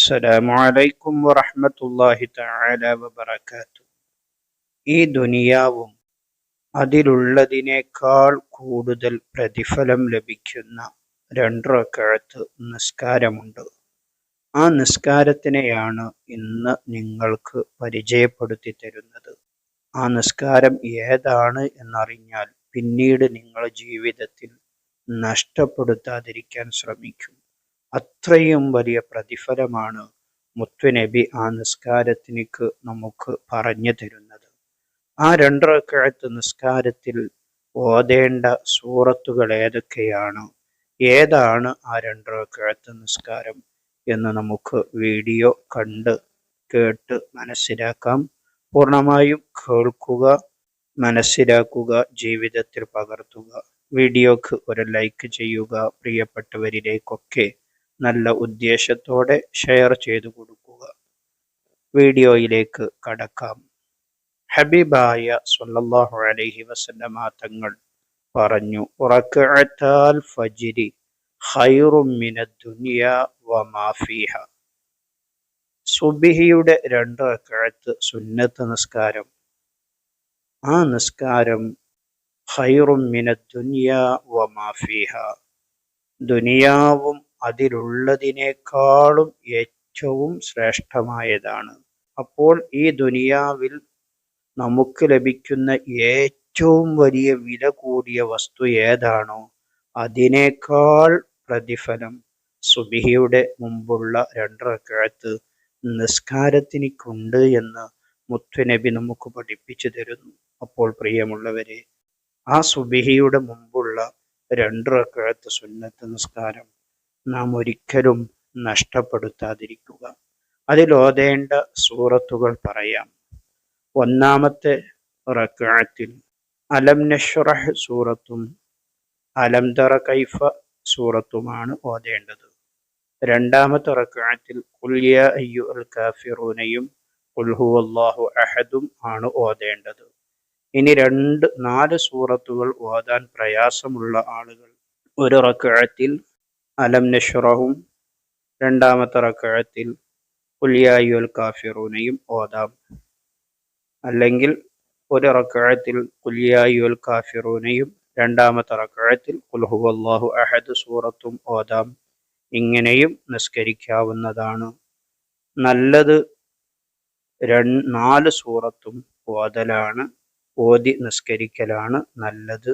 അസ്സലാമു അലൈക്കും വറഹ്മത്തുള്ളാഹി തആല വബറകാത്തു ഈ ദുനിയാവും അതിലുള്ളതിനേക്കാൾ കൂടുതൽ പ്രതിഫലം ലഭിക്കുന്ന രണ്ട് റക്അത്ത് നിസ്കാരമുണ്ട്. ആ നിസ്കാരത്തിനെയാണ് ഇന്ന് നിങ്ങൾക്ക് പരിചയപ്പെടുത്തി തരുന്നത്. ആ നിസ്കാരം ഏതാണ് എന്നറിഞ്ഞാൽ പിന്നീട് നിങ്ങൾ ജീവിതത്തിൽ നഷ്ടപ്പെടുത്താതിരിക്കാൻ ശ്രമിക്കും. അത്രയും വലിയ പ്രതിഫലമാണ് മുത്തുനബി ആ നിസ്കാരത്തിനിക്ക് നമുക്ക് പറഞ്ഞു തരുന്നത്. ആ രണ്ടരക്കാലത്ത് നിസ്കാരത്തിൽ ഓതേണ്ട സൂറത്തുകൾ ഏതൊക്കെയാണ്? ഏതാണ് ആ രണ്ടരക്കാലത്ത് നിസ്കാരം എന്ന് നമുക്ക് വീഡിയോ കണ്ട് കേട്ട് മനസ്സിലാക്കാം. പൂർണമായും കേൾക്കുക മനസ്സിലാക്കുക ജീവിതത്തിൽ പകർത്തുക. വീഡിയോക്ക് ഒരു ലൈക്ക് ചെയ്യുക പ്രിയപ്പെട്ടവരിലേക്കൊക്കെ നല്ല ഉദ്ദേശത്തോടെ ഷെയർ ചെയ്തു കൊടുക്കുക. വീഡിയോയിലേക്ക് കടക്കാം. ഹബീബായ സല്ലല്ലാഹു അലൈഹി വസല്ലമ തങ്ങൾ പറഞ്ഞു റക്അത്താൽ ഫജ്രി ഖൈറും മിനദ് ദുനിയ വമാ ഫീഹ. സുബിഹിയുടെ രണ്ട് റക്അത്ത് സുന്നത്ത് നിസ്കാരം. ആ നിസ്കാരം ഖൈറും മിനദ് ദുനിയ വമാ ഫീഹ. ദുനിയാവും അതിലുള്ളതിനേക്കാളും ഏറ്റവും ശ്രേഷ്ഠമായതാണ്. അപ്പോൾ ഈ ദുനിയാവിൽ നമുക്ക് ലഭിക്കുന്ന ഏറ്റവും വലിയ വില കൂടിയ വസ്തു ഏതാണോ അതിനേക്കാൾ പ്രതിഫലം സുബിഹിയുടെ മുമ്പുള്ള രണ്ടരക്കാലത്ത് നിസ്കാരത്തിനിക്കുണ്ട് എന്ന് മുത്തുനബി നമുക്ക് പഠിപ്പിച്ചു തരുന്നു. അപ്പോൾ പ്രിയമുള്ളവരെ ആ സുബിഹിയുടെ മുമ്പുള്ള രണ്ടരക്കാലത്ത് സുന്നത്ത് നിസ്കാരം നാം ഒരിക്കലും നഷ്ടപ്പെടുത്താതിരിക്കുക അതിലോതേണ്ട സൂറത്തുകൾ പറയാം. ഒന്നാമത്തെ റക്കാത്തിൽ അലം നഷ്റഹ് സൂറത്തും അലം തറ കൈഫ സൂറത്തുമാണ് ഓതേണ്ടത്. രണ്ടാമത്തെ റക്കാത്തിൽ കുല്യ അയ്യു അൽ കാഫിറൂനയും കുൽഹു അള്ളാഹു അഹദും ആണ് ഓതേണ്ടത്. ഇനി രണ്ട് നാല് സൂറത്തുകൾ ഓതാൻ പ്രയാസമുള്ള ആളുകൾ. ഒരു റക്കാത്തിൽ അലം നഷ്റഹും രണ്ടാമത്തെ റക്കഴത്തിൽ കുല്യായുൽ കാഫിറൂനയും ഓതാം അല്ലെങ്കിൽ ഒരു റക്കഴത്തിൽ കുല്യായുൽ കാഫിറൂനയും രണ്ടാമത്തെ റക്കഴത്തിൽ കുൽഹുവല്ലാഹു അഹദ് സൂറത്തും ഓതാം ഇങ്ങനെയും നിസ്കരിക്കാവുന്നതാണ്. നല്ലത് നാല് സൂറത്തും ഓതലാണ്. ഓതി നിസ്കരിക്കലാണ് നല്ലത്.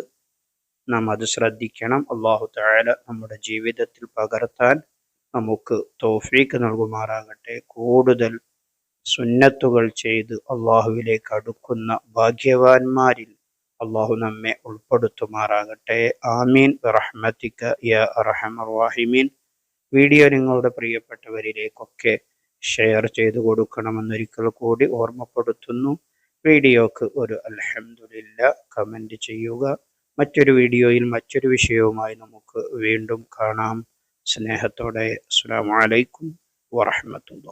നാം അത് ശ്രദ്ധിക്കണം. അള്ളാഹു താല നമ്മുടെ ജീവിതത്തിൽ പകർത്താൻ നമുക്ക് തോഫീക്ക് നൽകുമാറാകട്ടെ. കൂടുതൽ സുന്നത്തുകൾ ചെയ്ത് അള്ളാഹുവിലേക്ക് അടുക്കുന്ന ഭാഗ്യവാന്മാരിൽ അള്ളാഹു നമ്മെ ഉൾപ്പെടുത്തുമാറാകട്ടെ. ആമീൻ. റഹ്മത്തിക്ക യ വീഡിയോ നിങ്ങളുടെ പ്രിയപ്പെട്ടവരിലേക്കൊക്കെ ഷെയർ ചെയ്തു കൊടുക്കണമെന്നൊരിക്കൽ കൂടി ഓർമ്മപ്പെടുത്തുന്നു. വീഡിയോക്ക് ഒരു അലഹമുല്ല കമന്റ് ചെയ്യുക. മറ്റൊരു വീഡിയോയിൽ മറ്റൊരു വിഷയവുമായി നമുക്ക് വീണ്ടും കാണാം. സ്നേഹത്തോടെ. അസ്സാം വലൈക്കും വറഹമത്തുള്ള